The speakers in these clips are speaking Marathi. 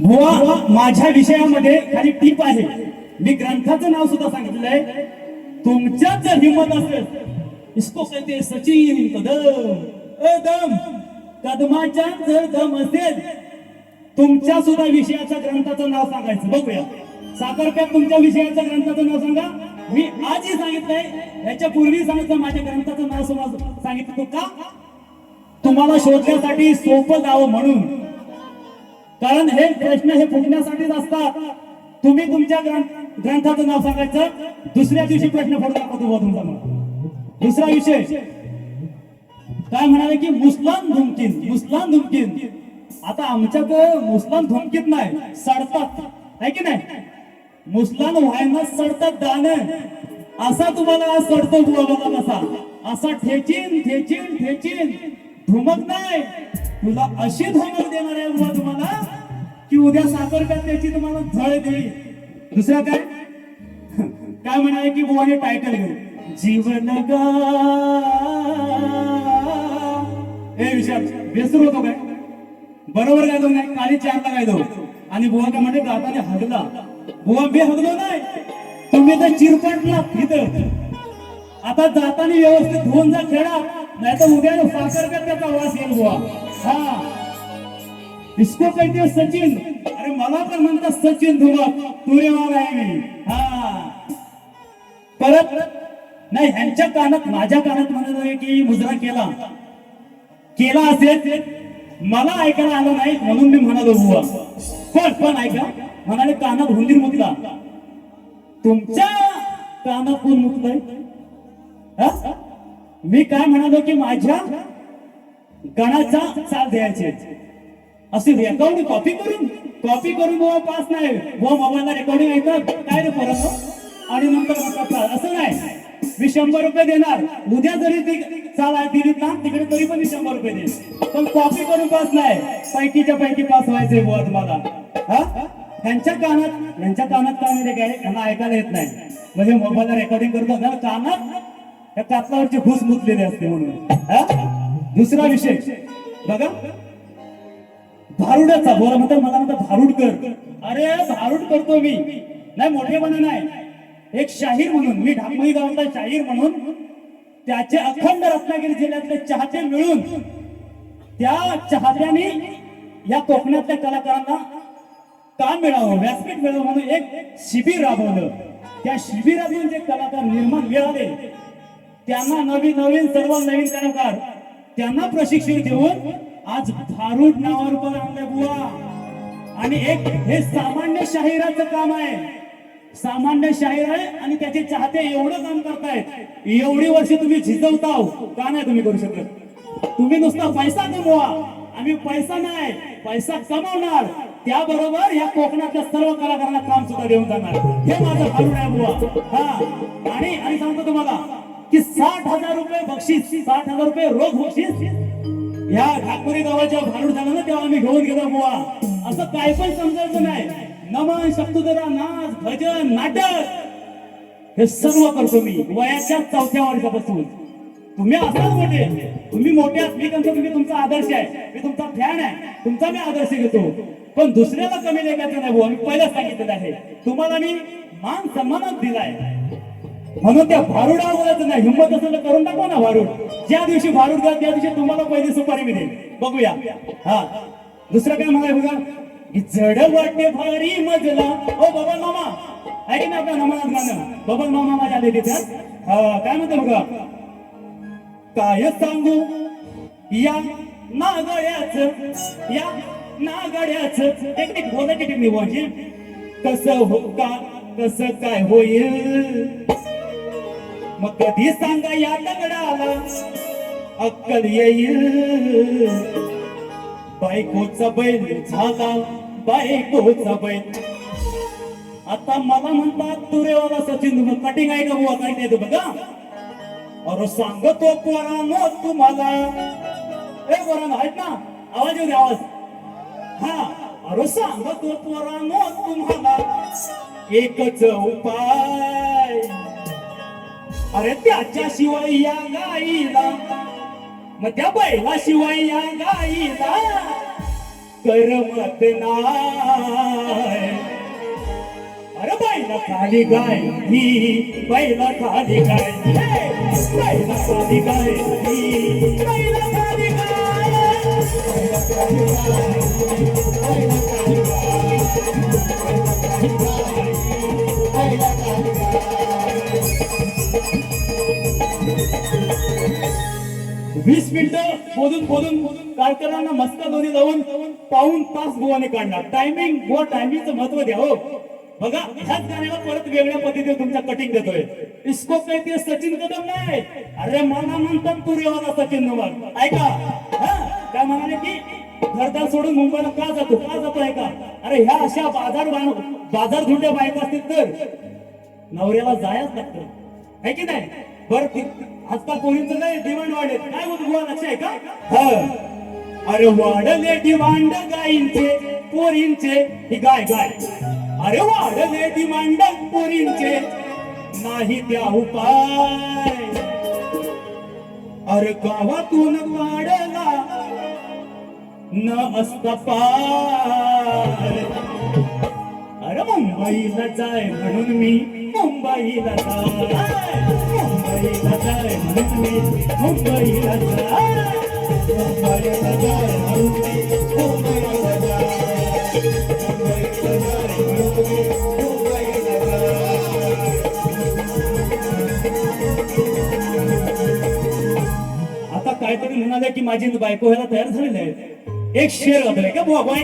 बुवा माझ्या विषयामध्ये खाली टीप आहे. मी ग्रंथाचं नाव सुद्धा सांगितलंय. तुमच्यात जर हिंमत असेल इसको कहते सचिन कदम. ए दम. कदमाच्या जर दम असेल तुमच्या सुद्धा विषयाच्या ग्रंथाचं नाव सांगायचं. बघूया. साखरप्यात तुमच्या विषयाच्या ग्रंथाचं नाव सांगा. मी आजही सांगितलंय. याच्या पूर्वी सांगितलं माझ्या ग्रंथाचं नाव सांगितलं तू का? तुम्हाला शोधण्यासाठी सोपं जावं म्हणून. कारण हे प्रश्न हे फुटण्यासाठीच असतात. तुम्ही तुमच्या ग्रंथ- ग्रंथाचं नाव सांगायचं दुसऱ्या दिवशी प्रश्न फुटू नका तुम्हाला तुमचा दुसरा विषय. काय म्हणाले की मुस्लान धुमकीन मुस्लान धुमकीन. आता आमच्याकडे मुस्लान धुमकीत नाही सडतात. आहे की नाही? मुस्लान व्हायना सडतात दान. असा तुम्हाला आज सडतो बुवा बघा कसा असा ठेचीन ठेचीन ठेचीन. धुमक नाही. तुला अशी धमक देणार आहे बुवा तुम्हाला की उद्या साखर त्याची तुम्हाला झळ देईल. दुसरा काय? काय म्हणाले की बुवाने टायटल घेऊ जीवन हे विचार विशाल बेसूर होतो काय? बरोबर काय जाऊ नाही? काळी चारला जाऊ आणि बुवा काय म्हणजे गाताने हगला. बुवा मी हगलो नाही. तुम्ही तर चिरपटला इथं. आता जाताना व्यवस्थित धुवून जा खेळा. नाही तर उद्या साखर का त्याचा वास येईल बुवा. हा. इसको कहते सचिन. अरे मला पण म्हणतात सचिन धुमक तुरेवाल आहे मी. हा. परत नाही ह्यांच्या कानात माझ्या कानात म्हणत आहे की मुजरा केला. केला असेल. मला ऐकायला आलं नाही म्हणून मी म्हणालो बुवा. पण पण ऐका? म्हणाले कानात हुंदीर मुकला तुमच्या कानात कोण मुकलंय हा? मी काय म्हणालो की माझ्या गणाचा साथ द्यायचे असे रेकॉर्डिंग कॉपी करून कॉपी करून हो, हो, बाबा पास नाही. बुवा मोबाईलला रेकॉर्डिंग ऐकत काय रे परत आणि नंतर असं नाही. मी शंभर रुपये देणार. उद्या जरी ती चाल दिली ना तिकडे तरी पण मी शंभर रुपये देईन. पण कॉपी करून पास नाही. पैकीच्या पैकी पास व्हायचंय बुवा तुम्हाला. हा? त्यांच्या कानात यांच्या कानात काय म्हणजे काय त्यांना ऐकायला येत नाही. म्हणजे मोबाईलला रेकॉर्डिंग करतो ना कानात त्या कातलावरची घुस मुतलेली असते म्हणून. दुसरा विषय. बघा. भारुडाचा बोला म्हणतात मला म्हणतात भारुड कर. अरे भारुड करतो मी. नाही मोठेपणा नाही. एक शाहीर म्हणून मी ढाकमळी गावातला शाहीर म्हणून त्याचे अखंड रत्नागिरी जिल्ह्यातले चाहते मिळून त्या चाहत्याने या कोकणातल्या कलाकारांना काम मिळावं व्यासपीठ मिळावं म्हणून एक शिबिर राबवलं. त्या शिबिरातून जे कलाकार निर्माण मिळाले त्यांना नवीन नवीन सर्व नवीन कलाकार त्यांना प्रशिक्षण देऊन आज भारूड नावावर पण आणले बुवा. आणि एक हे सामान्य शाहिराचं काम आहे. सामान्य शाहीर आहे आणि त्याचे चाहते एवढं काम करतायत. एवढी वर्ष तुम्ही झिजवताव. का नाही तुम्ही करू शकत? तुम्ही नुसता पैसा कमवा. आम्ही पैसा नाही पैसा कमवणार. त्याबरोबर या कोकणातल्या सर्व कलाकारांना काम सुद्धा देऊन जाणार. हे माझं भारूड आहे बुवा. हा. आणि सांगतो तुम्हाला की साठ हजार रुपये बक्षीस साठ हजार रुपये रोख बक्षीस या ठाकुरी गावाच्या भारूड झालं ना तेव्हा आम्ही घेऊन गेलो बुवा. असं काय पण समजायचं नाही. नमन शब्दरा नाच भजन नाटक. हे सर्व करतो मी वयाच्या चौथ्या वर्षापासून. तुम्ही असाच मोठे. तुम्ही मोठे मी त्यांचा तुम्ही म्हणजे तुमचा आदर्श आहे. मी तुमचा फॅन आहे. तुमचा मी आदर्श घेतो. पण दुसऱ्याला कमी लेखायचं नाही बुवा. मी पहिलं सांगितलेलं आहे. तुम्हाला मी मान सन्मानच दिलाय. म्हणून त्या भारुडावर बोलायचं नाही हिंमत असेल तर करून टाकू ना भारूड. ज्या दिवशी भारूड जात त्या दिवशी तुम्हाला पहिली सुपारी मिळेल बघूया. हा. दुसरं काय म्हणाय बघा? जड वाटते भारी मजला. ओ बबल मामा. ऐक ना आपल्या नमनात गाणं. बबन मामा माझ्या आले तिथे काय म्हणते बघा? काय सांगू? या नागड्याच या नागड्याच. टेक्निक बोलायची टेक्निक म्हणजे कसं हो का कसं काय होईल? मग कधी सांगा या दगडाला? अक्कल येईल. बायकोचा बैल झाला बायकोचा बैल. आता मला म्हणतात तुरेवाला सचिन मग कटिंग आहे का बुवा? काय नाही ते बघा. अरे सांगतो पोरानो तुम्हाला. ए पोरानो आहेत ना. आवाज येऊ दे आवाज. हा अरे सांगतो पोरानो तुम्हाला. एकच उपाय. अरे त्याच्याशिवाय या गाईला. मग त्या बैला शिवाय या गाईला करमत नाय अरे बैला खाली गाय ही बैला खाली गाय बैला खाली गाय ही बैला खाली गाय बैला खाली गाय, बैला खाली गाय, बैला खाली गाय. वीस मिनिटं बोलून बोलून कारकरांना मस्त दोन्ही जाऊन पाऊन तास गोवाने काढणार. टायमिंग बुवा टायमिंगचं महत्त्व द्या हो. बघा ह्याच गाण्याला परत वेगळ्या पद्धतीने तुमच्या कटिंग देतोय. इसको ते सचिन कदम नाही. अरे माना म्हणतात तू रेवाला सचिन नवाल ऐका हा काय म्हणाले की घरदार सोडून मुंबईला का जातो? का जातो ऐका. अरे ह्या अशा बाजार बाजार झुंड्या बायका असतील तर नवऱ्याला जायच लागतं. है की नाही? बरं आजकाल पोरींचं नाही डिमांड वाढेल काय होत बुवा लक्ष आहे का? हा. अरे वाढले डिमांड गायींचे पोरींचे. ही गाय गाय. अरे वाढले डिमांड पोरींचे. नाही त्या उपाय. अरे गावातून वाढला न असता पार. अरे मुंबईला जाय म्हणून मी मुंबईला जाय. मुंबईला जाय. म्हणून मी मुंबईला जाय मुंबईला जाय म्हणून मी मुंबईला जाय आता काहीतरी म्हणाले की माझी बायको व्हायला तयार झालेली आहे. एक शेर गातोय का बुवा बुवा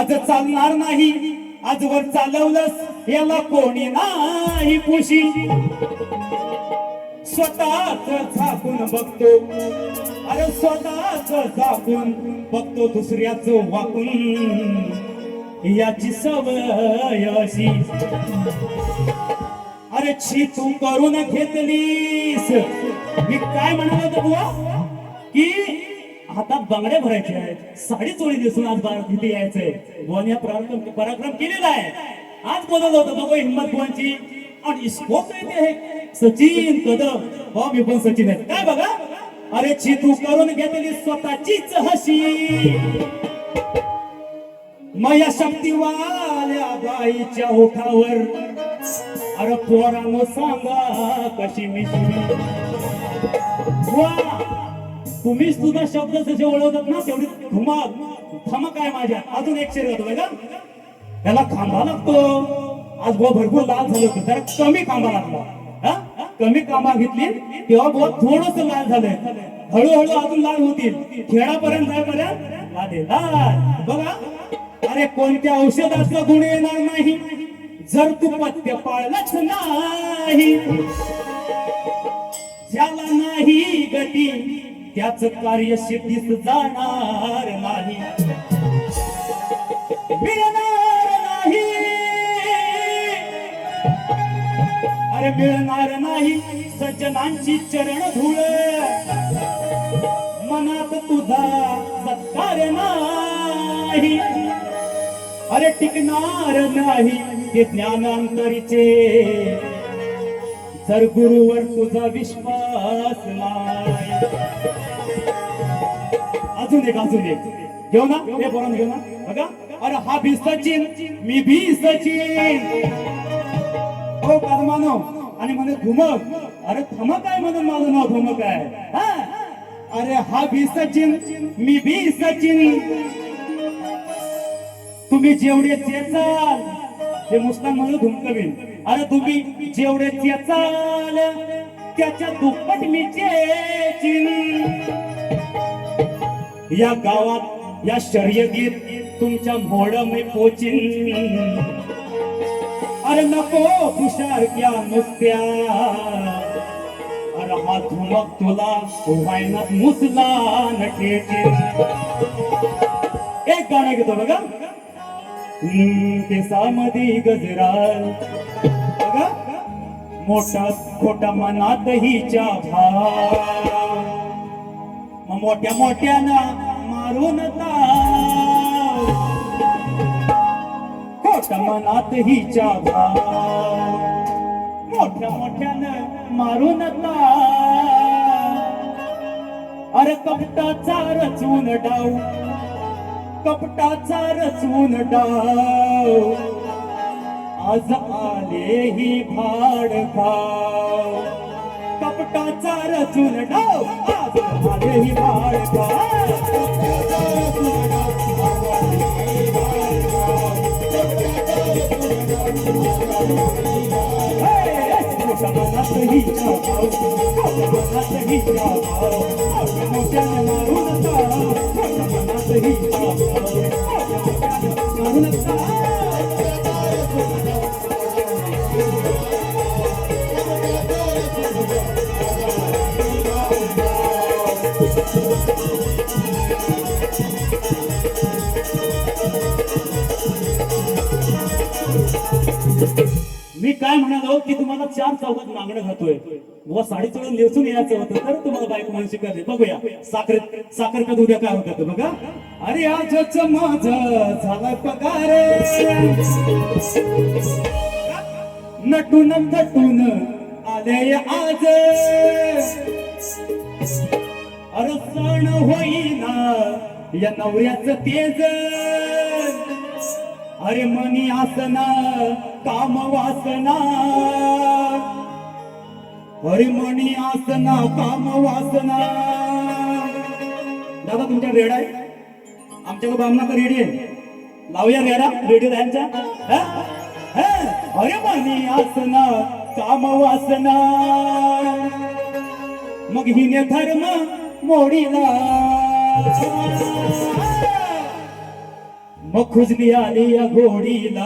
आज चालणार नाही. आजवर चालवलंस. याला कोणी नाही खुशी स्वतःच झाकून बघतो. अरे स्वतःच झाकून बघतो दुसऱ्याच वाकून. याची सवय अशी. अरे छी तू करून घेतलीस. मी काय म्हणाल होतो बुवा? की हातात बांगड्या भरायचे आहेत. साडी चोळी दिसून आज बारा तिथे यायचंय. बुवाने या पराक्रम पराक्रम केलेला आहे. आज बोलत होतं बघा हिंमत बुवांची आणि इसको कहते है सचिन कदम. हो मी पण सचिन आहे. काय बघा? अरे छी तू करून घेतली स्वतःचीच हशी. माया शक्तीवाल्या बाईच्या ओठावर. अरे पोरानो सांगा कशी मी वा! तुम्हीच तुझा शब्द जसे वळवतात ना तेवढी धुमाक. धमक आहे माझ्या अजून एक शेर होतो का याला खांबा लागतो. आज बुवा भरपूर लाल झालं होतं. जरा कमी खांबा लागला. कमी कामा घेतली तेव्हा बुवा थोडस लाल झालंय. हळूहळू अजून लाल होतील. खेळापर्यंत जायपर्यंत लादे लाल बघा. अरे कोणत्या औषधाचा गुण येणार नाही? जर तू पथ्य पाळलंच नाही ज्याला नाही गती त्याच कार्य सिद्धीस जाणार नाही. मिळणार मिळणार नाही. सज्जनांची चरण धूळ. मनात तुझा सत्कार नाही. अरे टिकणार नाही हे ज्ञानांतरीचे. जर गुरुवर तुझा विश्वास नाही. अजून एक अजून एक. घेऊ ना? हे बोला घेऊ ना? बघा. अरे हा भी सचिन मी भी सचिन. हो कदमानो आणि म्हणे घुमक अरे थमक आहे म्हणून माझं नाव धुमक आहे? अरे हा भी सचिन. मी भी सचिन. तुम्ही जेवढे चेचाल. हे मुस्तान म्हणून धुमकवीन. अरे तुम्ही जेवढे चेचाल त्याच्या दुप्पट मी चेचिन. या गावात या शर्यतीत तुमच्या मोड मी पोचिन. अरे नको तुषार क्या नुसत्या? अरे हा धुमक तुला व्हायनात मुसला न एक गाणं घेतो बघा. ते सामधी गजरा बघा. मोठा खोटा मनात हिच्या भा मोठ्या मोठ्यानं मारून ता खोटा मनात हिच्या भाव मोठ्या मोठ्यानं मारून नका. अरे कपटाचा रचून डाव. कपटाचा रचून डाव. आज आले ही भाड खाव कपटाचा रचून डाव. आज आले ही भाड मी तुम्हाला चार मागणं खातोय व साडी चढून नेसून यायचं होतं. तर तुम्हाला बायको म्हणून करते बघूया. साखर साखर का उद्या काय होतं बघा. अरे आज माझ झाला पगार. नटून नटून आले आज. अरे सण होईना या नवऱ्याच तेज. अरे मनी आसना काम वासना. अरे आसना काम वासना दादा तुमच्या रेड आहे? आमच्याकडे बामना रेडी आहे. लावूया रेडा रेडी त्यांच्या हरिमणी आसना काम वासना मग हिने धर्म मोडीला. मग खुजली आली या घोडीला.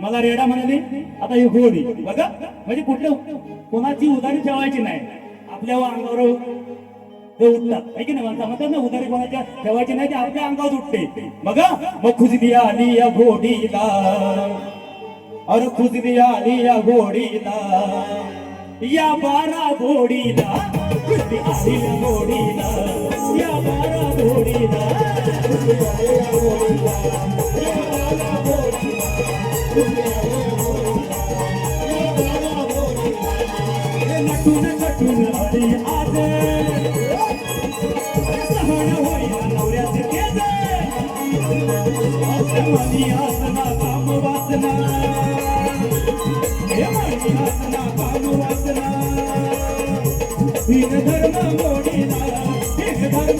मला रेडा म्हणाली आता ही घोडी बघा म्हणजे कुठलं? कोणाची उदारी ठेवायची नाही. आपल्या अंगावर ते उठतात. आहे की नाही? माणसं म्हणतात ना उदारी कोणाच्या ठेवायची नाही ते आपल्या अंगावर उठते. बघा मग खुजली आली या घोडीला. अरे खुजली आली या घोडीला. या बारा घोडीला. खुजली घोडीला. वासना धर्म मोडीला धर्म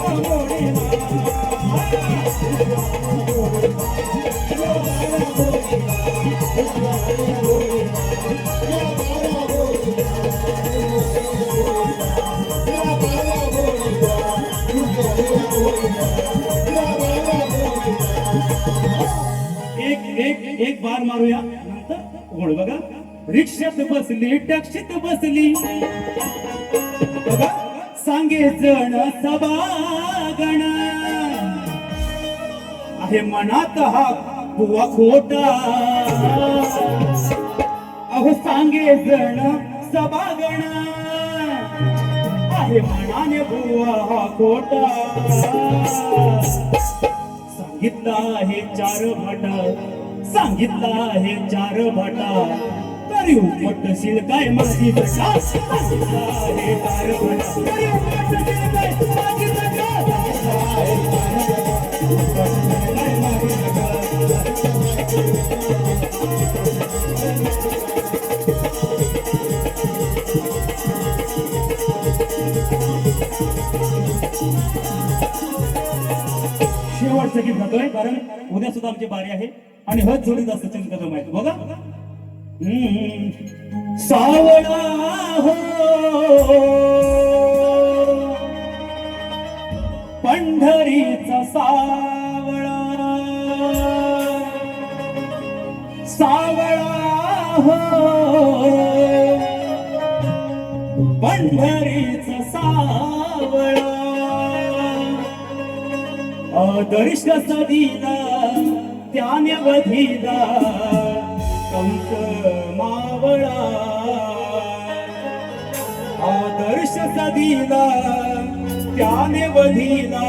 एक एक एक बार मारूया. नंतर ओळ बघा. रिक्षात बसली टॅक्सीत बसली. सांगे जण सबागण आहे मनात हा बुवा खोटा. अहो सांगे जण सबागण आहे मनाने बुवा हा खोटा. सांगितलं आहे चार भटा. सांगितलं आहे चार भटा. तरी उपटशील काय माझी आहे काय शेवटचं गीत गातोय कारण उद्या सुद्धा आमची बारी आहे. आणि हत जोडीचा सचिन कदम माहिती बघा. सावळा हो. पंढरीचा सावळा. सावळा हो. पंढरीचा सावळा. आदर्श सदीला त्याने वधीला संत मावळा. आदर्श सदिला त्याने वधिला.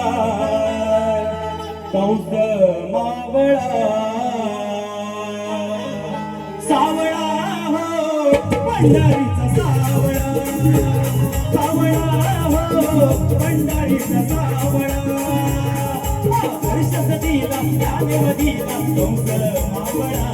संत मावळा. सावळा हो पंढरीचा सावळा. सावळा हो पंढरीचा सावळा. आदर्श सदिला त्याने वधिला संत मावळा.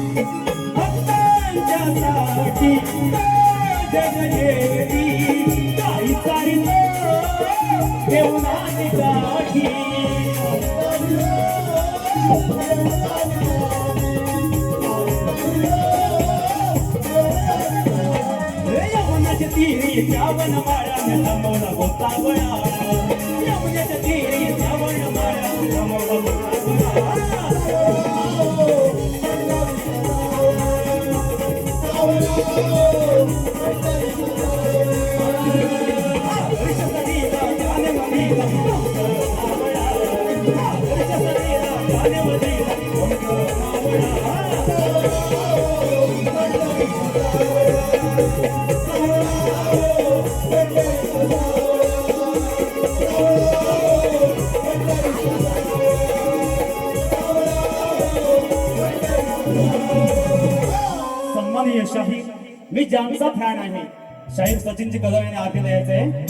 ತೀರಿ ಶ್ರಾವಣ ಮಾಡ ನಮ್ಮವನ ಗೊತ್ತಾಗೋಣ Thank you. मी फॅन आहे. शाहीर सचिनची कदम याने आतील यायचंय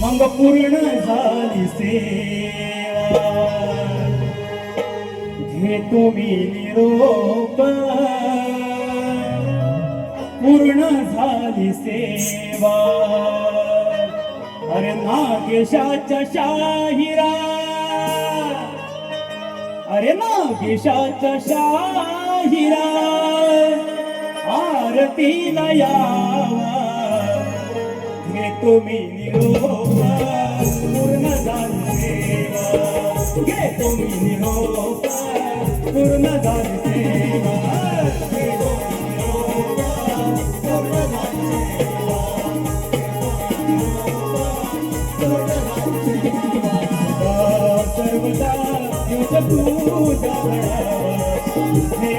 मग पूर्ण झाली सेवा. घेतो मी निरोप. पूर्ण झाली सेवा. अरे नागेशाच्या शाहिरा. अरे नागेशाच्या शाहिरा. आरतीला यावा. घेतो तुम्ही निरोप. पूर्ण झाली सेवा तुम्ही पूर्ण झाली Hey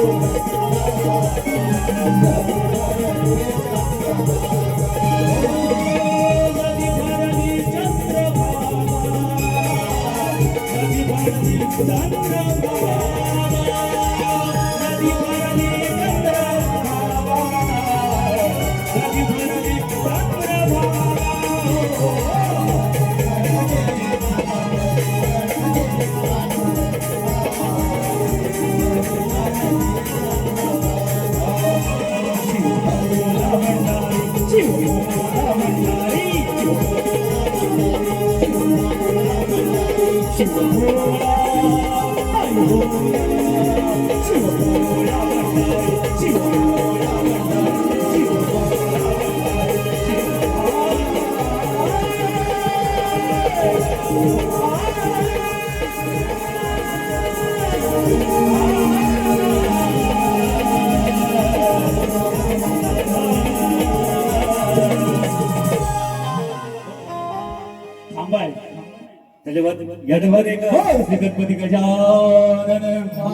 Thank you. Two. एक. श्री गणपती गजानन.